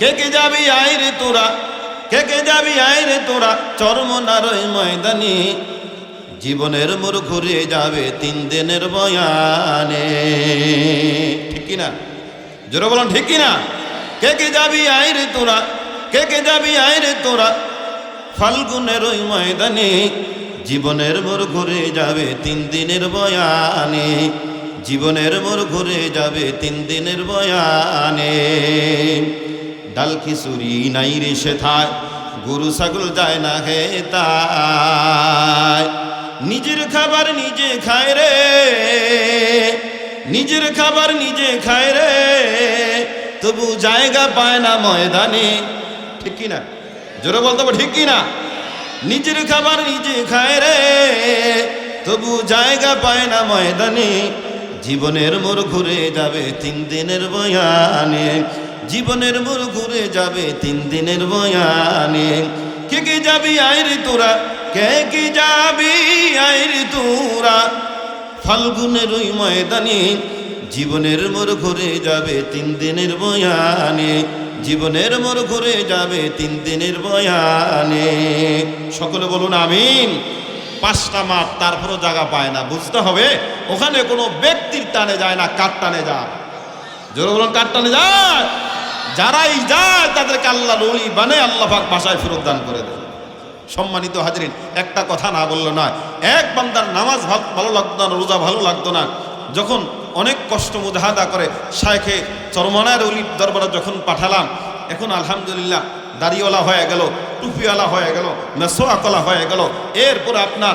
কে কে যাবি আয় রে তোরা? কে কে যাবি আয় রে তোরা? চরমনার ওই ময়দানে জীবনের মোর ঘুরে যাবে তিন দিনের বয়ানে। ঠিক কিনা? জোরে বলুন, ঠিক কিনা? কে কে যাবি আয় রে তোরা? কে কে যাবি আয় রে তোরা? ফাল্গুনের ওই ময়দানে জীবনের মোর ঘুরে যাবে তিন দিনের বয়ানে। জীবনের মোর ঘুরে যাবে তিন দিনের বয়ানে। ডাল খিচুড়ি নাই রে সেথায়, গরু ছাগল যায় না হে তাই। নিজের খাবার নিজে খায় রে, নিজের খাবার নিজে খায় রে, তবু জায়গা পায় না ময়দানে। ঠিক কি না জোরে বলতে ঠিক কি না নিজের খাবার নিজে খায় রে, তবু জায়গা পায় না ময়দানে। জীবনের মোর ঘুরে যাবে তিন দিনের বয়ানে। জীবনের মোর ঘুরে যাবে তিন দিনের বয়ানে কে কে যাবি আইরে তোরা? কে কে যাবি আইরে তোরা? ফাল্গুনের ওই ময়দানে জীবনের মোর ঘুরে যাবে তিন দিনের বয়ানে জীবনের মোর ঘুরে যাবে তিন দিনের বয়ানে সকলে বলুন আমিন। পাঁচটা মাঠ তারপরও জায়গা পায় না, বুঝতে হবে। ওখানে কোনো ব্যক্তির টানে যায় না, কার টানে যায়? জোরে বলুন, কার টানে যায়? যারাই যায়, তাদেরকে আল্লাহ রলি বানে আল্লাহ পাক ভাষায় ফেরত দান করে দেয় সম্মানিত হাজরিন, একটা কথা না বলল না এক বান্দার নামাজ ভাল- লাগতো না, রোজা ভালো লাগতো না। যখন অনেক কষ্ট মুজাহাদা করে, শায়েখে চরমনার অলির দরবারে যখন পাঠালাম, এখন আলহামদুলিল্লাহ দাড়িওয়ালা হয়ে গেল, টুপিওয়ালা হয়ে গেল, মেসোয়াকলা হয়ে গেল, এরপরে আপনার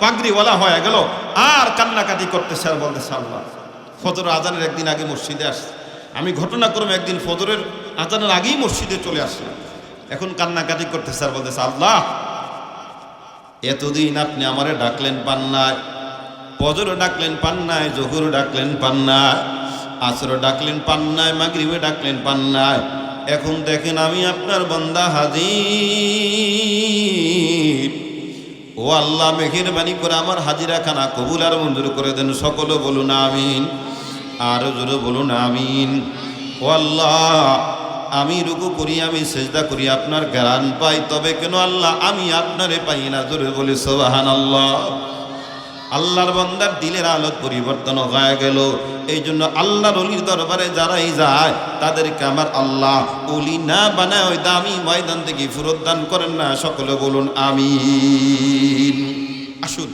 পাগড়িওয়ালা হয়ে গেল, আর কান্নাকাটি করতেছে আর বলতেছে, আল্লাহ ফজর আজানের একদিন আগে মসজিদে আসছে। আমি ঘটনাক্রমে একদিন ফজরের আজানের আগেই মসজিদে চলে আসলাম। এখন কান্নাকাটি করতে আর বলতেছে, আল্লাহ, এতদিন আপনি আমারে ডাকলেন পান্নায় পজরও ডাকলেন পান্নায়, জহুর ডাকলেন পান্নায় আসরও ডাকলেন পান্নায়, মাগরিবে ডাকলেন পান্নায়, এখন দেখেন আমি আপনার বন্দা হাজির। ও আল্লাহ, মেহেরবানি করে আমার হাজিরা খানা কবুল আর মঞ্জুর করে দেন, সকলে বলুন আমিন। আর জোরে বলুন, আমিন। ও আল্লাহ, আমি রুকু করি, আমি সেজদা করি, আপনার জ্ঞান পাই, তবে কেন আল্লাহ, আমি আপনারে পাই না? জোরে বলি সোবাহান আল্লাহ আল্লাহর বন্দার দিলের আলোক পরিবর্তন হয়ে গেল। এই জন্য আল্লাহর অলির দরবারে যারাই যায়, তাদেরকে আমার আল্লাহ অলি না বানায় ওই দামি ময়দান থেকে ফেরত দান করেন না। সকলে বলুন আমি আসুন।